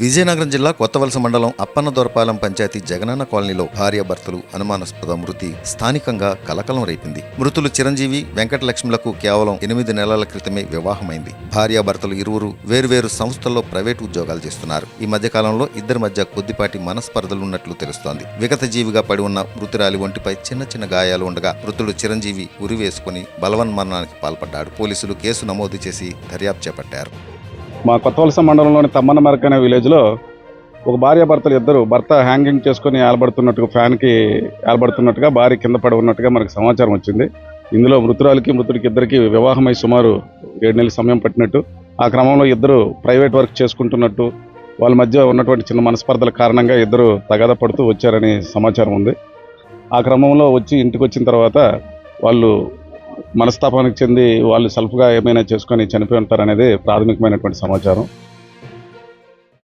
విజయనగరం జిల్లా కొత్తవలస మండలం అప్పన్నదొరపాలెం పంచాయతీ జగనన్న కాలనీలో భార్యాభర్తలు అనుమానాస్పద మృతి స్థానికంగా కలకలం రేపింది. మృతులు చిరంజీవి వెంకటలక్ష్మిలకు కేవలం ఎనిమిది నెలల క్రితమే వివాహమైంది. భార్యాభర్తలు ఇరువురు వేరువేరు సంస్థల్లో ప్రైవేటు ఉద్యోగాలు చేస్తున్నారు. ఈ మధ్యకాలంలో ఇద్దరి మధ్య కొద్దిపాటి మనస్పర్ధలున్నట్లు తెలుస్తోంది. విగత జీవిగా పడి ఉన్న మృతురాలి ఒంటిపై చిన్న చిన్న గాయాలు ఉండగా మృతుడు చిరంజీవి ఉరివేసుకుని బలవన్మరణానికి పాల్పడ్డాడు. పోలీసులు కేసు నమోదు చేసి దర్యాప్తు చేపట్టారు. మా కొత్త వలస మండలంలోని తమ్మన్న మరక్ అనే విలేజ్లో ఒక భార్యాభర్తలు ఇద్దరు భర్త హ్యాంగింగ్ చేసుకుని ఏలబడుతున్నట్టుగా ఫ్యాన్కి ఏలబడుతున్నట్టుగా భార్య కింద పడి ఉన్నట్టుగా మనకు సమాచారం వచ్చింది. ఇందులో మృతురాలకి మృతుడికి ఇద్దరికి వివాహమై సుమారు ఏడు నెలల సమయం పట్టినట్టు ఆ క్రమంలో ఇద్దరు ప్రైవేట్ వర్క్ చేసుకుంటున్నట్టు వాళ్ళ మధ్య ఉన్నటువంటి చిన్న మనస్పర్ధల కారణంగా ఇద్దరు తగాద పడుతూ వచ్చారని సమాచారం ఉంది. ఆ క్రమంలో వచ్చి ఇంటికి వచ్చిన తర్వాత వాళ్ళు మనస్తాపానికి చెంది వాళ్ళు సెల్ఫ్గా ఏమైనా చేసుకొని చనిపోయి ఉంటారనేది ప్రాథమికమైనటువంటి సమాచారం.